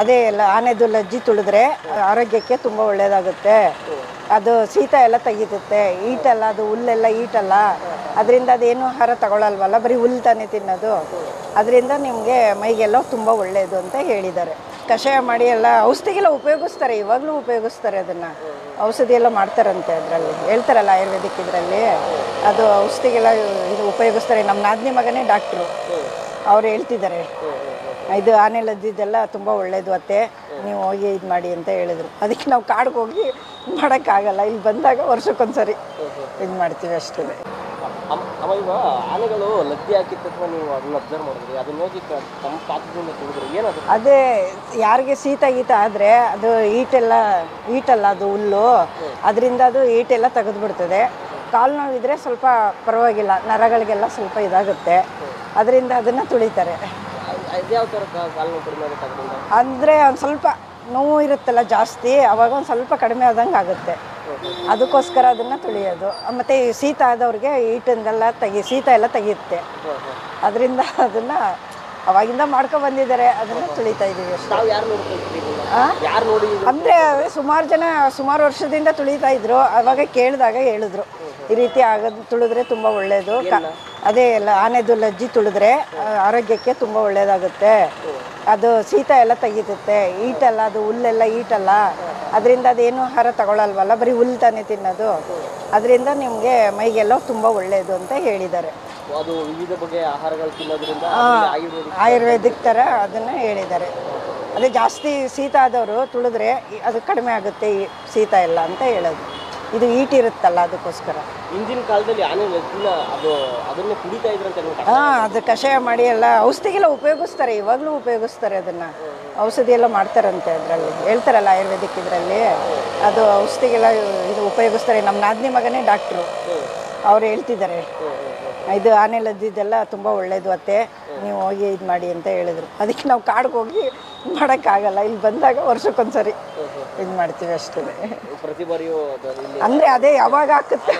ಅದೇ ಎಲ್ಲ ಆನೆದು ಲಜ್ಜಿ ತುಳಿದ್ರೆ ಆರೋಗ್ಯಕ್ಕೆ ತುಂಬ ಒಳ್ಳೇದಾಗುತ್ತೆ. ಅದು ಶೀತ ಎಲ್ಲ ತೆಗೀತುತ್ತೆ ಈಟಲ್ಲ ಅದು ಹುಲ್ಲೆಲ್ಲ ಈಟಲ್ಲ ಅದರಿಂದ ಅದೇನು ಆಹಾರ ತಗೊಳಲ್ವಲ್ಲ? ಬರೀ ಹುಲ್ಲು ತಾನೇ ತಿನ್ನೋದು. ಅದರಿಂದ ನಿಮಗೆ ಮೈಗೆಲ್ಲ ತುಂಬ ಒಳ್ಳೆಯದು ಅಂತ ಹೇಳಿದ್ದಾರೆ. ಕಷಾಯ ಮಾಡಿ ಎಲ್ಲ ಔಷಧಿಗೆಲ್ಲ ಉಪಯೋಗಿಸ್ತಾರೆ. ಇವಾಗಲೂ ಉಪಯೋಗಿಸ್ತಾರೆ ಅದನ್ನು. ಔಷಧಿ ಎಲ್ಲ ಮಾಡ್ತಾರಂತೆ ಅದರಲ್ಲಿ. ಹೇಳ್ತಾರಲ್ಲ ಆಯುರ್ವೇದಿಕ್ ಇದರಲ್ಲಿ. ಅದು ಔಷಧಿಗೆಲ್ಲ ಇದು ಉಪಯೋಗಿಸ್ತಾರೆ. ನಮ್ಮ ನಾದಿನಿ ಮಗನೇ ಡಾಕ್ಟ್ರು. ಅವ್ರು ಹೇಳ್ತಿದ್ದಾರೆ. ಇದು ಆನೆಲದ್ದಿದ್ದೆಲ್ಲ ತುಂಬ ಒಳ್ಳೇದು ಅತ್ತೆ. ನೀವು ಹೋಗಿ ಇದು ಮಾಡಿ ಅಂತ ಹೇಳಿದ್ರು. ಅದಕ್ಕೆ ನಾವು ಕಾಡಿಗೆ ಹೋಗಿ ಮಾಡೋಕ್ಕಾಗಲ್ಲ. ಇಲ್ಲಿ ಬಂದಾಗ ವರ್ಷಕ್ಕೊಂದ್ಸರಿ ಇದು ಮಾಡ್ತೀವಿ ಅಷ್ಟೇ. ಅಮ್- ಅಮ್ಮ ಇವಾಗ ಆನೆಗಳು ಲದ್ದಿ ಹಾಕಿದ ತಕ್ಷಣ ನೀವು ಅದನ್ನ ಅಬ್ಸರ್ವ್ ಮಾಡಿದ್ರಿ. ಅದನ್ನ ಹೋಗಿ ಕ- ತಮ್ಮ ಪಾತ್ರದಿಂದ ತುಳಿದ್ರಿ. ಏನದು ಅದೇ ಯಾರಿಗೆ ಶೀತ ಗೀತ ಆದರೆ ಅದು ಈಟೆಲ್ಲ ಈಟಲ್ಲ ಅದು ಹುಲ್ಲು. ಅದರಿಂದ ಅದು ಈಟೆಲ್ಲ ತೆಗೆದುಬಿಡ್ತದೆ. ಕಾಲು ನೋವಿದ್ರೆ ಸ್ವಲ್ಪ ಪರವಾಗಿಲ್ಲ. ನರಗಳಿಗೆಲ್ಲ ಸ್ವಲ್ಪ ಇದಾಗುತ್ತೆ. ಅದರಿಂದ ಅದನ್ನು ತುಳಿತಾರೆ. ಇದ್ಯಾವ ಥರ ಕಾ- ಕಾಲು ನೋವು ಕಡಿಮೆ ಆಗುತ್ತೆ ಅದರಿಂದ? ಅಂದರೆ ಒಂದು ಸ್ವಲ್ಪ ನೋವು ಇರುತ್ತಲ್ಲ ಜಾಸ್ತಿ ಅವಾಗ ಒಂದು ಸ್ವಲ್ಪ ಕಡಿಮೆ ಆದಂಗೆ ಆಗುತ್ತೆ. ಅದಕ್ಕೋಸ್ಕರ ಅದನ್ನು ತುಳಿಯೋದು. ಮತ್ತು ಶೀತ ಆದವ್ರಿಗೆ ಈಟಿಂದೆಲ್ಲ ತೆಗಿ ಶೀತ ಎಲ್ಲ ತೆಗೆಯುತ್ತೆ. ಅದರಿಂದ ಅದನ್ನು ಅವಾಗಿಂದ ಮಾಡ್ಕೊ ಬಂದಿದ್ದಾರೆ. ಅದನ್ನು ತುಳಿತಾ ಇದ್ದೀವಿ ಅಷ್ಟೇ. ತಾವು ಯಾರು ನೋಡಿ ಅಂದರೆ ಸುಮಾರು ಜನ ಸುಮಾರು ವರ್ಷದಿಂದ ತುಳಿತಾ ಇದ್ರು. ಅವಾಗ ಕೇಳಿದಾಗ ಹೇಳಿದ್ರು. ಈ ರೀತಿ ಆಗೋದು ತುಳಿದ್ರೆ ತುಂಬ ಒಳ್ಳೆಯದು ಅದೇ ಎಲ್ಲ ಆನೆದು ಲಜ್ಜಿ ತುಳಿದ್ರೆ ಆರೋಗ್ಯಕ್ಕೆ ತುಂಬ ಒಳ್ಳೆಯದಾಗುತ್ತೆ ಅದು ಶೀತ ಎಲ್ಲ ತೆಗೀತುತ್ತೆ ಈಟಲ್ಲ ಅದು ಹುಲ್ಲೆಲ್ಲ ಈಟಲ್ಲ ಅದರಿಂದ ಅದೇನು ಆಹಾರ ತಗೊಳಲ್ವಲ್ಲ ಬರೀ ಹುಲ್ಲು ತಾನೇ ತಿನ್ನೋದು. ಅದರಿಂದ ನಿಮಗೆ ಮೈಗೆಲ್ಲ ತುಂಬ ಒಳ್ಳೆಯದು ಅಂತ ಹೇಳಿದ್ದಾರೆ. ಆಯುರ್ವೇದಿಕ್ ಥರ ಅದನ್ನು ಹೇಳಿದ್ದಾರೆ. ಅದೇ ಜಾಸ್ತಿ ಶೀತ ಆದವರು ತುಳಿದ್ರೆ ಅದು ಕಡಿಮೆ ಆಗುತ್ತೆ ಈ ಶೀತ ಎಲ್ಲ ಅಂತ ಹೇಳೋದು. ಇದು ಈಟ್ ಇರುತ್ತಲ್ಲ ಅದಕ್ಕೋಸ್ಕರ. ಹಿಂದಿನ ಕಾಲದಲ್ಲಿ ಆನೆ ಅದು ಅದನ್ನೇ ಕುಡಿತಾ ಇದ್ರಂತೆ ನೋಡಿ ಹಾಂ ಅದು ಕಷಾಯ ಮಾಡಿ ಎಲ್ಲ ಔಷಧಿಗೆಲ್ಲ ಉಪಯೋಗಿಸ್ತಾರೆ ಇವಾಗಲೂ ಉಪಯೋಗಿಸ್ತಾರೆ ಅದನ್ನು. ಔಷಧಿ ಎಲ್ಲ ಮಾಡ್ತಾರಂತೆ ಅದರಲ್ಲಿ. ಹೇಳ್ತಾರಲ್ಲ ಆಯುರ್ವೇದಿಕ್ ಇದರಲ್ಲಿ. ಅದು ಔಷಧಿಗೆಲ್ಲ ಇದು ಉಪಯೋಗಿಸ್ತಾರೆ. ನಮ್ಮ ನಾದಿನಿ ಮಗನೇ ಡಾಕ್ಟ್ರು. ಅವ್ರು ಹೇಳ್ತಿದ್ದಾರೆ. ಇದು ಆನೆ ಲದ್ದಿದ್ದೆಲ್ಲ ತುಂಬ ಒಳ್ಳೆಯದು ಅತ್ತೆ. ನೀವು ಹೋಗಿ ಇದು ಮಾಡಿ ಅಂತ ಹೇಳಿದರು. ಅದಕ್ಕೆ ನಾವು ಕಾಡಿಗೆ ಹೋಗಿ ಮಾಡೋಕ್ಕಾಗಲ್ಲ. ಇಲ್ಲಿ ಬಂದಾಗ ವರ್ಷಕ್ಕೊಂದ್ಸರಿ ಇದು ಮಾಡ್ತೀವಿ ಅಷ್ಟೇ. ಪ್ರತಿ ಬಾರಿಯೂ ಅಂದರೆ ಅದೇ ಯಾವಾಗ ಹಾಕುತ್ತೆ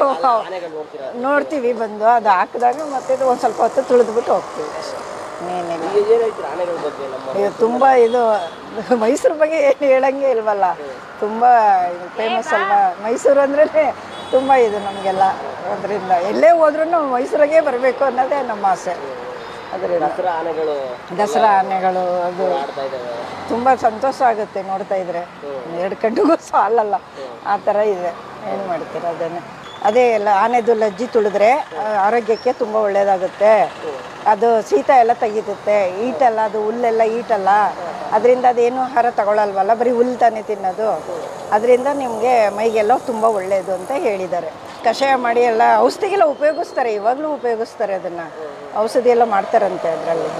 ನೋಡ್ತೀವಿ ಬಂದು. ಅದು ಹಾಕಿದಾಗ ಮತ್ತೆ ಒಂದು ಸ್ವಲ್ಪ ಹೊತ್ತು ತುಳಿದ್ಬಿಟ್ಟು ಹೋಗ್ತೀವಿ ಅಷ್ಟೇ. ಇದು ತುಂಬ ಇದು ಮೈಸೂರು ಬಗ್ಗೆ ಏನು ಹೇಳಂಗೆ ಇಲ್ವಲ್ಲ. ತುಂಬ ಫೇಮಸ್ ಅಲ್ವಾ? ಮೈಸೂರು ಅಂದ್ರೇ ತುಂಬ ಇದು ನಮಗೆಲ್ಲ. ಅದರಿಂದ ಎಲ್ಲೇ ಹೋದ್ರೂ ಮೈಸೂರಿಗೆ ಬರಬೇಕು ಅನ್ನೋದೇ ನಮ್ಮ ಆಸೆ. ಅದರಿಂದ ದಸರಾ ಆನೆಗಳು ದಸರಾ ಆನೆಗಳು ಅದು ತುಂಬ ಸಂತೋಷ ಆಗುತ್ತೆ ನೋಡ್ತಾ ಇದ್ರೆ. ಎರಡು ಕಣ್ಣಿಗೂ ಸಾಲಲ್ಲ ಆ ಥರ ಇದೆ. ಏನು ಮಾಡ್ತೀರ ಅದನ್ನು? ಅದೇ ಎಲ್ಲ ಆನೆದು ಲಜ್ಜಿ ತುಳಿದ್ರೆ ಆರೋಗ್ಯಕ್ಕೆ ತುಂಬ ಒಳ್ಳೆಯದಾಗುತ್ತೆ ಅದು ಶೀತ ಎಲ್ಲ ತೆಗೀತುತ್ತೆ. ಈಟಲ್ಲ ಅದು ಹುಲ್ಲೆಲ್ಲ ಈಟಲ್ಲ. ಅದರಿಂದ ಅದೇನು ಆಹಾರ ತಗೊಳಲ್ವಲ್ಲ ಬರೀ ಹುಲ್ಲು ತಾನೇ ತಿನ್ನೋದು. ಅದರಿಂದ ನಿಮಗೆ ಮೈಗೆಲ್ಲ ತುಂಬ ಒಳ್ಳೆಯದು ಅಂತ ಹೇಳಿದ್ದಾರೆ. ಕಷಾಯ ಮಾಡಿ ಎಲ್ಲ ಔಷಧಿಗೆಲ್ಲ ಉಪಯೋಗಿಸ್ತಾರೆ ಇವಾಗಲೂ ಉಪಯೋಗಿಸ್ತಾರೆ ಅದನ್ನು. ಔಷಧಿ ಎಲ್ಲ ಮಾಡ್ತಾರಂತೆ ಅದರಲ್ಲಿ.